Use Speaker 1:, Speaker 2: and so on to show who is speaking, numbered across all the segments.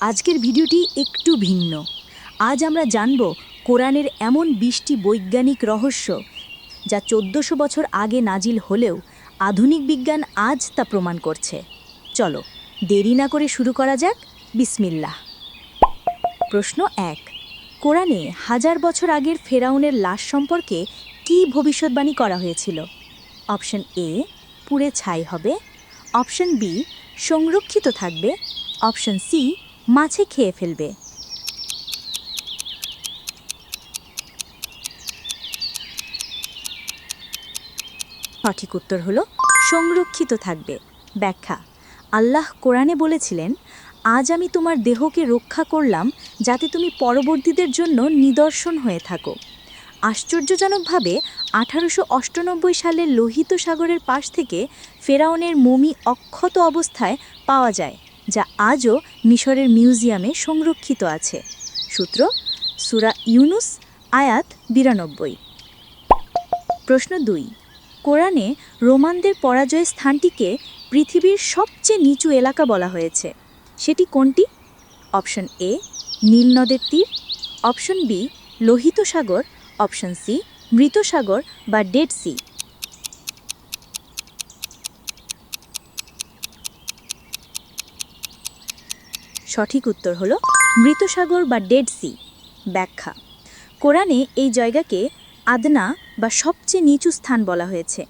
Speaker 1: আজকের ভিডিওটি একটু ভিন্ন। আজ আমরা জানব কোরআনের এমন বিশটি বৈজ্ঞানিক রহস্য যা চোদ্দশো বছর আগে নাজিল হলেও আধুনিক বিজ্ঞান আজ তা প্রমাণ করছে। চলো, দেরি না করে শুরু করা যাক। বিসমিল্লাহ। প্রশ্ন এক, কোরআনে হাজার বছর আগের ফেরাউনের লাশ সম্পর্কে কী ভবিষ্যৎবাণী করা হয়েছিল? অপশন এ, পুড়ে ছাই হবে। অপশন বি, সংরক্ষিত থাকবে। অপশন সি মাছে খেয়ে ফেলবে। সঠিক উত্তর হলো, সংরক্ষিত থাকবে। ব্যাখ্যা, আল্লাহ কোরআনে বলেছিলেন, আজ আমি তোমার দেহকে রক্ষা করলাম যাতে তুমি পরবর্তীদের জন্য নিদর্শন হয়ে থাকো। আশ্চর্যজনকভাবে, আঠারোশো অষ্টানব্বই সালের লোহিত সাগরের পাশ থেকে ফেরাউনের মমি অক্ষত অবস্থায় পাওয়া যায়। যা আজও মিশরের মিউজিয়ামে সংরক্ষিত আছে। সূত্র, সুরা ইউনুস, আয়াত বিরানব্বই। প্রশ্ন দুই, কোরআনে রোমানদের পরাজয় স্থানটিকে পৃথিবীর সবচেয়ে নিচু এলাকা বলা হয়েছে। সেটি কোনটি? অপশন এ, নীল নদের তীর, অপশন বি, লোহিত সাগর, অপশন সি, মৃত সাগর বা ডেড সি। সঠিক উত্তর হলো মৃতসাগর বা ডেড সি ব্যাখ্যা। কোরআনে এই জায়গাকে আদনা বা সবচেয়ে নিচু স্থান বলা হয়েছে।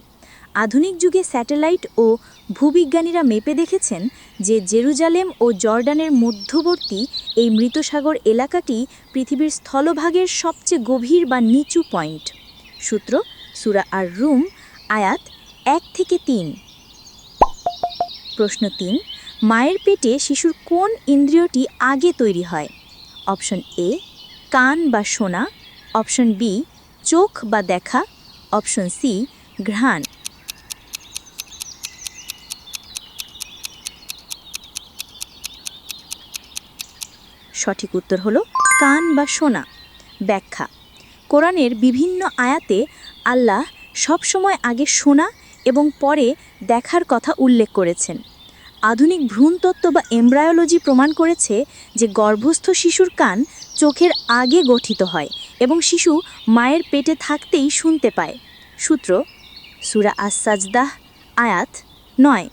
Speaker 1: আধুনিক যুগে স্যাটেলাইট ও ভূবিজ্ঞানীরা মেপে দেখেছেন যে জেরুজালেম ও জর্ডানের মধ্যবর্তী এই মৃতসাগর এলাকাটি পৃথিবীর স্থলভাগের সবচেয়ে গভীর বা নিচু পয়েন্ট। সূত্র সুরা আর রুম আয়াত এক থেকে তিন। প্রশ্ন তিন মায়ের পেটে শিশুর কোন ইন্দ্রিয়টি আগে তৈরি হয়? অপশন এ, কান বা শোনা অপশন বি, চোখ বা দেখা। অপশন সি, ঘ্রাণ। সঠিক উত্তর হলো কান বা শোনা ব্যাখ্যা। কোরআনের বিভিন্ন আয়াতে আল্লাহ সবসময় আগে শোনা এবং পরে দেখার কথা উল্লেখ করেছেন। আধুনিক ভ্রূণতত্ত্ব বা এমব্রায়োলজি প্রমাণ করেছে যে গর্ভস্থ শিশুর কান চোখের আগে গঠিত হয় এবং শিশু মায়ের পেটে থাকতেই শুনতে পায়। সূত্র সুরা আসাজদাহ আয়াত নয়।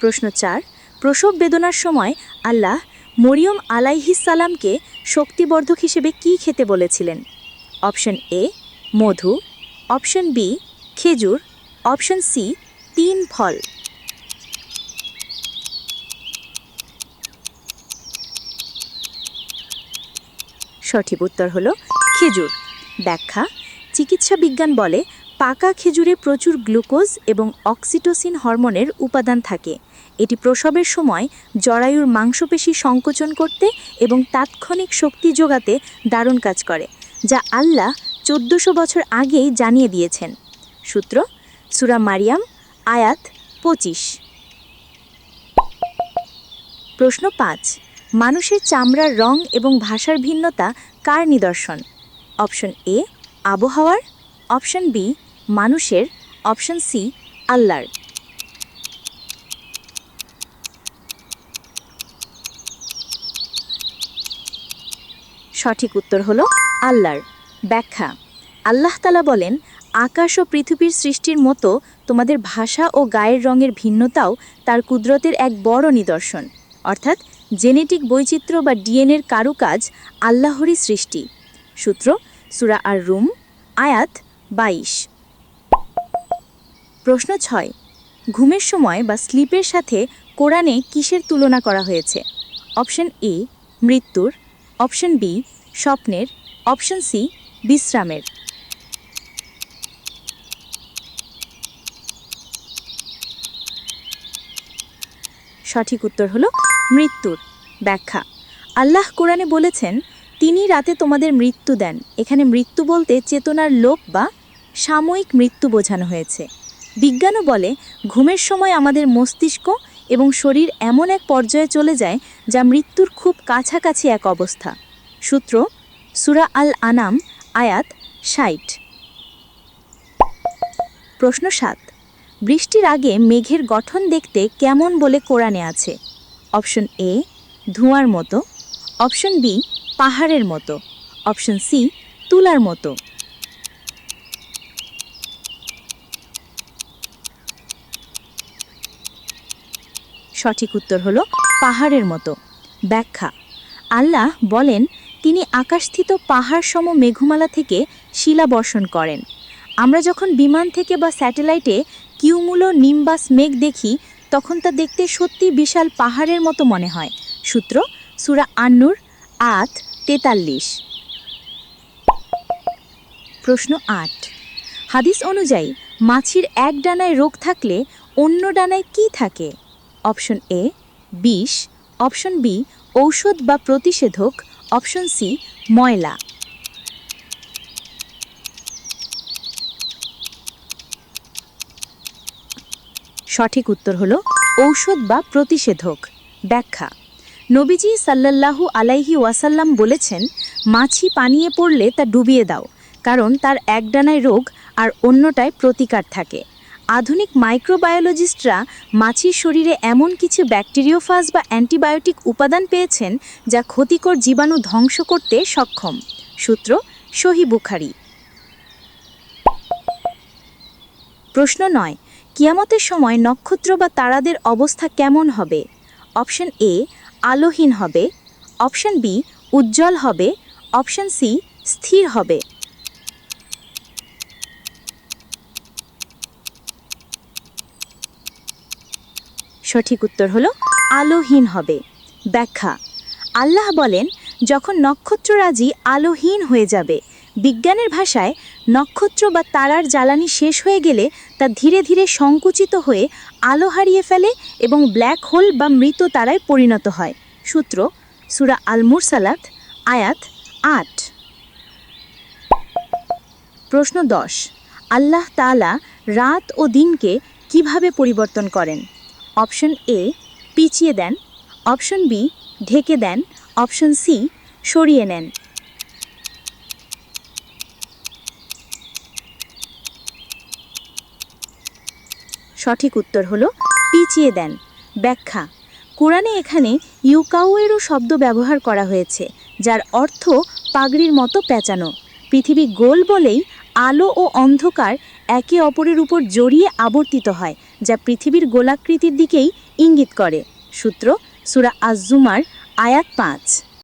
Speaker 1: প্রশ্ন চার, প্রসব বেদনার সময় আল্লাহ মরিয়ম আলাইহিসালামকে শক্তিবর্ধক হিসেবে কি খেতে বলেছিলেন? অপশন এ, মধু, অপশন বি, খেজুর অপশন সি, তিন ফল। সঠিক উত্তর হলো খেজুর। ব্যাখ্যা, চিকিৎসা বিজ্ঞান বলে পাকা খেজুরে প্রচুর গ্লুকোজ এবং অক্সিটোসিন হরমোনের উপাদান থাকে। এটি প্রসবের সময় জরায়ুর মাংসপেশি সংকোচন করতে এবং তাৎক্ষণিক শক্তি যোগাতে দারুণ কাজ করে, যা আল্লাহ চোদ্দশো বছর আগেই জানিয়ে দিয়েছেন। সূত্র সুরা মারিয়াম, আয়াত পঁচিশ। প্রশ্ন পাঁচ, মানুষের চামড়ার রং এবং ভাষার ভিন্নতা কার নিদর্শন? অপশন এ, আবহাওয়ার। অপশন বি, মানুষের। অপশন সি, আল্লাহর। সঠিক উত্তর হলো আল্লাহর। ব্যাখ্যা আল্লাহ তালা বলেন, আকাশ ও পৃথিবীর সৃষ্টির মতো তোমাদের ভাষা ও গায়ের রঙের ভিন্নতাও তার কুদরতের এক বড় নিদর্শন। অর্থাৎ জেনেটিক বৈচিত্র্য বা ডিএনএর কারুকাজ আল্লাহরই সৃষ্টি। সূত্র, সুরা আর রুম আয়াত বাইশ। প্রশ্ন ছয়, ঘুমের সময় বা স্লিপের সাথে কোরআনে কিসের তুলনা করা হয়েছে? অপশন এ, মৃত্যুর। অপশন বি, স্বপ্নের। অপশন সি, বিশ্রামের। সঠিক উত্তর হলো মৃত্যুর ব্যাখ্যা। আল্লাহ কোরআনে বলেছেন, তিনি রাতে তোমাদের মৃত্যু দেন। এখানে মৃত্যু বলতে চেতনার লোপ বা সাময়িক মৃত্যু বোঝানো হয়েছে। বিজ্ঞানও বলে, ঘুমের সময় আমাদের মস্তিষ্ক এবং শরীর এমন এক পর্যায়ে চলে যায় যা মৃত্যুর খুব কাছাকাছি এক অবস্থা। সূত্র, সুরা আল আনাম আয়াত ষাট। প্রশ্ন সাত বৃষ্টির আগে মেঘের গঠন দেখতে কেমন বলে কোরআনে আছে? অপশন এ, ধোঁয়ার মতো। অপশন বি, পাহাড়ের মতো। অপশন সি, তুলার মতো। সঠিক উত্তর হলো পাহাড়ের মতো। ব্যাখ্যা। আল্লাহ বলেন, তিনি আকাশস্থিত পাহাড় সম মেঘমালা থেকে শিলা বর্ষণ করেন। আমরা যখন বিমান থেকে বা স্যাটেলাইটে কিউমুলো নিম্বাস মেঘ দেখি, তখন তা দেখতে সত্যি বিশাল পাহাড়ের মতো মনে হয়। সূত্র, সুরা আন্নুর আট তেতাল্লিশ। প্রশ্ন আট। হাদিস অনুযায়ী, মাছির এক ডানায় রোগ থাকলে অন্য ডানায় কি থাকে? অপশন এ, বিষ, অপশন বি, ঔষধ বা প্রতিষেধক, অপশন সি, ময়লা। সঠিক উত্তর হলো ঔষধ বা প্রতিষেধক। ব্যাখ্যা। নবীজি সাল্লাল্লাহু আলাইহি ওয়াসাল্লাম বলেছেন, মাছি পানিয়ে পড়লে তা ডুবিয়ে দাও, কারণ তার এক ডানায় রোগ আর অন্যটায় প্রতিকার থাকে। আধুনিক মাইক্রোবায়োলজিস্টরা মাছির শরীরে এমন কিছু ব্যাকটেরিওফাজ বা অ্যান্টিবায়োটিক উপাদান পেয়েছেন, যা ক্ষতিকর জীবাণু ধ্বংস করতে সক্ষম। সূত্র, সহি বুখারি। প্রশ্ন নয় কিয়ামতের সময় নক্ষত্র বা তারাদের অবস্থা কেমন হবে? অপশন এ আলোহীন হবে। অপশন বি উজ্জ্বল হবে। অপশন সি স্থির হবে। সঠিক উত্তর হলো আলোহীন হবে। ব্যাখ্যা, আল্লাহ বলেন, যখন নক্ষত্ররাজি আলোহীন হয়ে যাবে বিজ্ঞানের ভাষায় নক্ষত্র বা তারার জ্বালানি শেষ হয়ে গেলে তা ধীরে ধীরে সংকুচিত হয়ে আলো হারিয়ে ফেলে এবং ব্ল্যাক হোল বা মৃত তারায় পরিণত হয়। সূত্র, সুরা আল মুরসালাত আয়াত আট। প্রশ্ন দশ, আল্লাহ তাআলা রাত ও দিনকে কীভাবে পরিবর্তন করেন? অপশন এ, পিছিয়ে দেন। অপশন বি, ঢেকে দেন। অপশন সি, সরিয়ে নেন। সঠিক উত্তর হলো পিছিয়ে দেন। ব্যাখ্যা, কোরআনে এখানে ইউকাউয়েরও শব্দ ব্যবহার করা হয়েছে, যার অর্থ পাগড়ির মতো পেঁচানো। পৃথিবী গোল বলেই আলো ও অন্ধকার একে অপরের উপর জড়িয়ে আবর্তিত হয়, যা পৃথিবীর গোলাকৃতির দিকেই ইঙ্গিত করে। সূত্র, সুরা আজজুমার আয়াত পাঁচ।